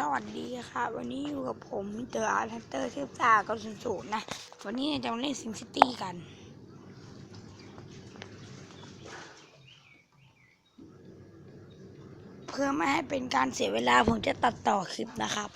สวัสดีค่ะ วันนี้อยู่กับผมมิเตอร์อาร์ทันเตอร์เทพตาเก้าศูนย์ศูนย์นะ วันนี้จะมาเล่นซิงซิตี้กัน เพื่อไม่ให้เป็นการเสียเวลาผมจะตัดต่อคลิปนะครับ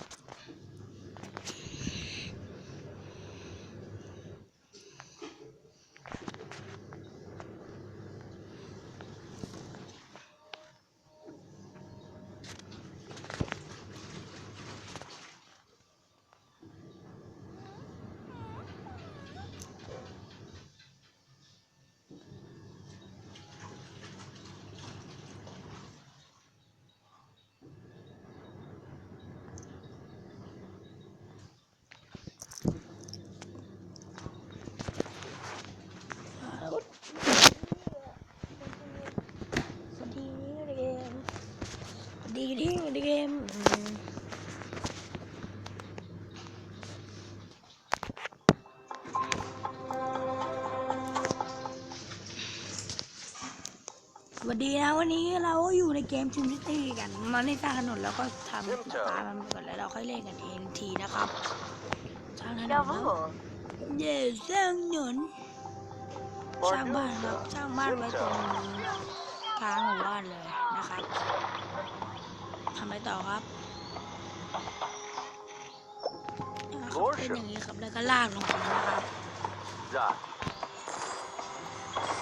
สวัสดีเกม สวัสดีดีเกมอืมสวัสดีนะวันนี้เราก็อยู่ในเกมซิมซิตี้กันมาในสร้างถนนแล้วก็ทำสตาร์มันไปก่อนแล้วเราค่อยเล่นกันเองทีนะครับสร้างถนนแล้ว Jawohl. เย่สร้างถนนสร้างบ้านครับสร้างบ้านไว้ตรงกลางหมู่บ้านเลยนะครับ ทำอะไรต่อครับนะครับเป็นอย่างนี้ครับแล้วก็ลากลงไปนะครับ Da.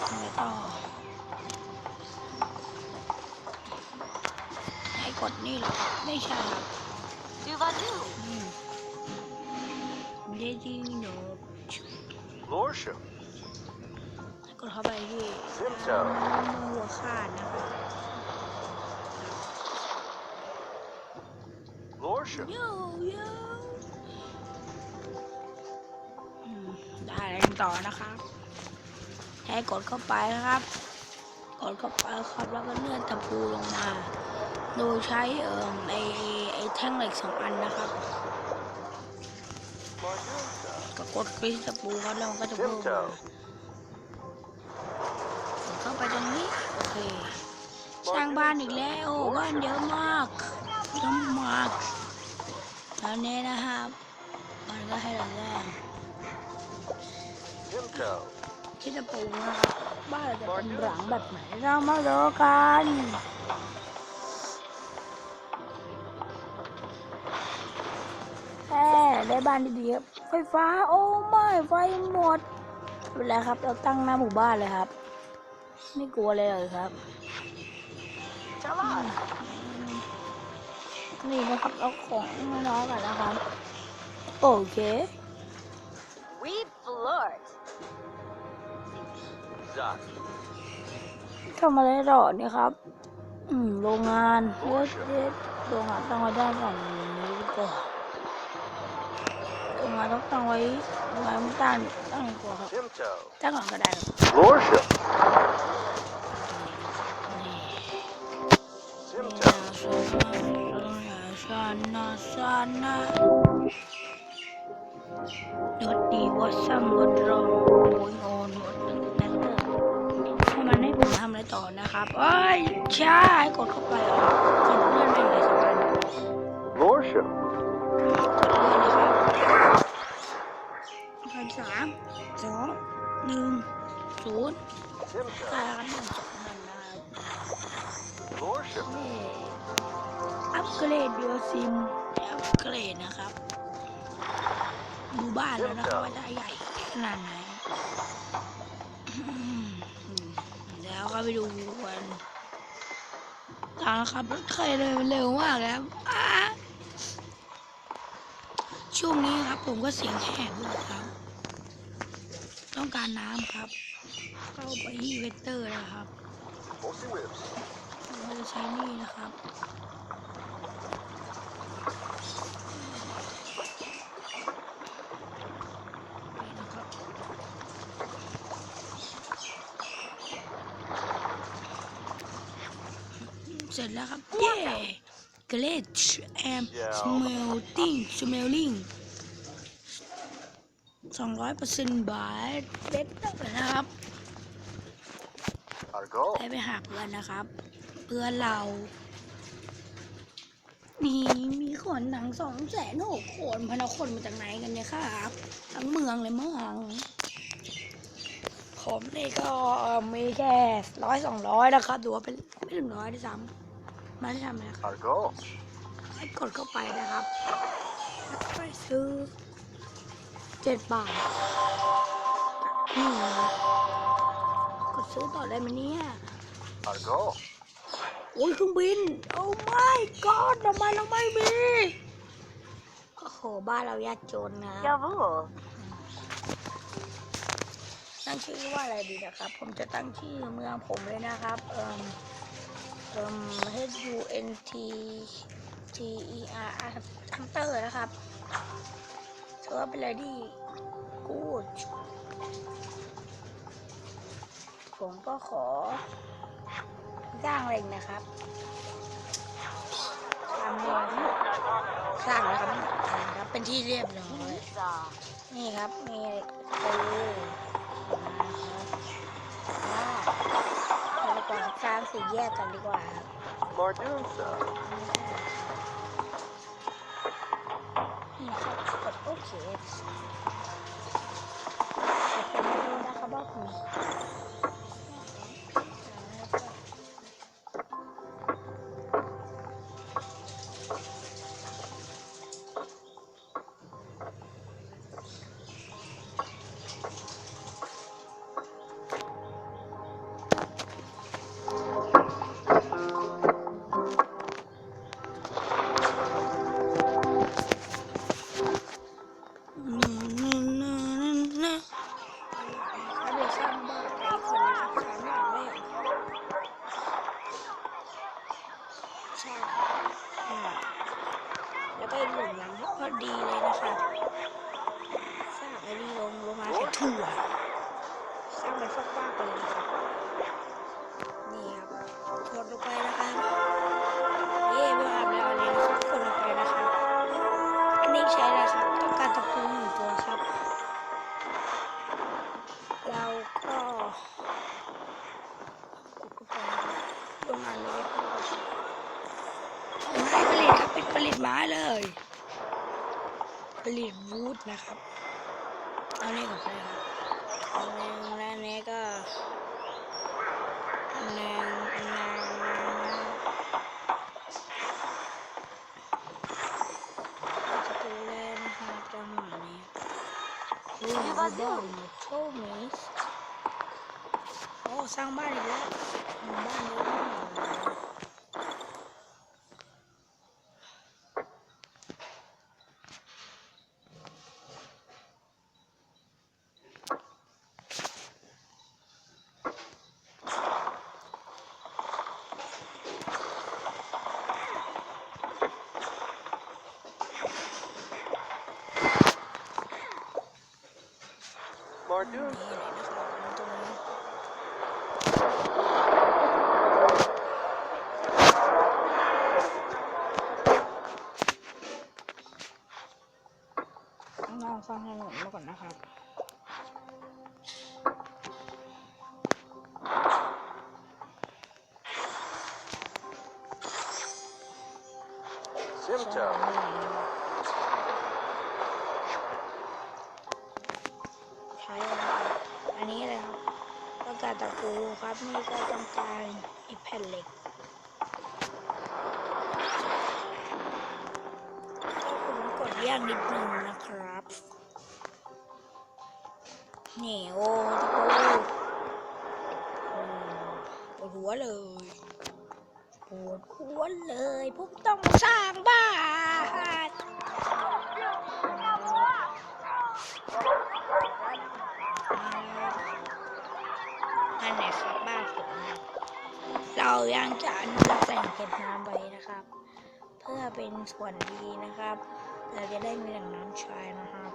ทำอะไรต่อให้กดนี่เหรอครับไม่ใช่ครับ Du var du. อืมเดจิโน Lorsham. กดเข้าไปที่ Zimto หัวขาดนะครั บ Lorsham. โยโย่อืมได้แล้วต่อนะครับ ให้กดเข้าไปนะครับ กดเข้าไปครับแล้วก็เลื่อนตะปูลงมา โดยใช้เอ่อไอไอ้ไอแท่งเหล็กสองอันนะครับ ก็กดไปที่ตะปูครับแล้วมันก็จะเพิ่มมากดเข้าไปตรงนี้ โอเค สร้างบ้านอีกแล้วโอ้บ้านเยอะมากเยอะมาก แล้วนี้นะครับ มันก็ให้เราแรก Zimto. ที่จะปลูกนะครับบ้านเราจะเป็นหลังแบบไหนเรามาดูกันแค่ได้บ้านดีๆครับไฟฟ้าโอ้ไม่ไฟหมดไม่เป็นไรครับ เราตั้งหน้าหมู่บ้านเลยครับ ไม่กลัวเลยเลยครับ Jawohl. นี่นะครับเอาของน้อยๆกันนะครับ โอเค We floored. Da. ทำอะไรต่อเนี่ยครับ อืม โรงงานเล็ดเล็ดโรงงานตั้งไว้ด้านฝั่งนี้ดีกว่าโรงงานต้องตั้งไว้โรงงานไม่ตั้งตั้งดีกว่าครับ Zimto. ตั้งก่อนก็ได้ครับ นาชานาดดดีวัดซัมวัดรองโอยโอนวัดนั่นเถอะให้มันให้ผมทำอะไรต่อนะครับเอ้ยใช่กดเข้าไป บ้านแล้วนะครับว่าจะใหญ่ขนาดไหนอืมแล้วก็ไปดูกันทางขับรถเคยเลยมันเร็วมากเลยครับอ้าช่วงนี้ครับผมก็เสียงแหบด้วยครับ ต้องการน้ำครับ เข้าไปที่เวกเตอร์นะครับ Bossy Whips. เราจะใช้นี่นะครับ นี่นะครับ เสร็จแล้วครับ เย้ glitch and smelting smelling สองร้อยเปอร์เซ็นต์บาทเบ็ดเลยนะครับ Argo. ได้ไปหาเพื่อนนะครับ เพื่อนเรานี่มีคนหนังสองแสนหกคนพนักคนมาจากไหนกันเนี่ยครับ ทั้งเมืองเลยมั้งผมนี่ก็มีแค่ร้อยสองร้อยนะครับดูว่าเป็นไม่ถึงร้อยด้วยซ้ำ มาที่ทำนะครับ Argo. ให้กดเข้าไปนะครับแล้วก็ไปซื้อเจ็ดบาทนี่นะครับกดซื้อต่อได้ไหมเนี่ย Argo. โอ้ยเครื่องบิน โอ้ไม่กอดทำไมเราไม่มีโอ้โหบ้านเรายากจนนะ Jawohl. ตั้งชื่อว่าอะไรดีนะครับ ผมจะตั้งชื่อเมืองผมเลยนะครับ เอ่ม เอ่ม H U N T T E R ฮันเตอร์นะครับถือว่าเป็นอะไรที่กูดผมก็ขอสร้างอะไรนะครับทำเลยสร้างแล้วครับนะครับ เป็นที่เรียบร้อยนี่ครับ มีประตูนะครับว้า ก่อนสร้างสี่แยกกันดีกว่าบ Mardunsa. นี่นะครับกดโอเคแต่ผมไม่รู้นะครับว่าผม ผลิตวูดนะครับ เอานี่ก่อนเลยครับอันหนึงและอันนี้ก็อันหนึงอันหนึงประตูเลยนะครับจังหวะนี้ดูดูบ้านโชว์มิสโอ้สร้างบ้านอีกแล้วบ้านเยอะมาก hard to น้องสร้างถนนมาก่อนนะครับ Simto. ใาตะปูครับ นี่ก็ต้องการอีกแผ่นเหล็กผมกดย่างนิดนึงนะครับ นี่โอ้ตะปูปวดหัวเลย ปวดหัวเลยผมต้องสร้างบ้าน นั่นแหละครับบ้านผมเรายังจะอนุรักษ์แหล่งเก็บน้ำไว้นะครับ เพื่อเป็นส่วนดีนะครับ เราจะได้มีแหล่งน้ำใช้นะครับ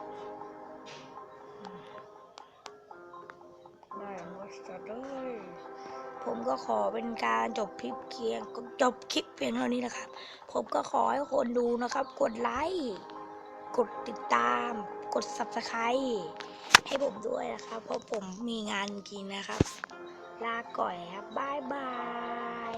ได้วัสดุเลยผมก็ขอเป็นการจบคลิปเพียงจบคลิปเพียงเท่านี้นะครับ ผมก็ขอให้คนดูนะครับ กดไลค์กดติดตาม กด subscribe ให้ผมด้วยนะครับ เพราะผมมีงานกินนะครับ ลาก่อยครับ บ๊ายบาย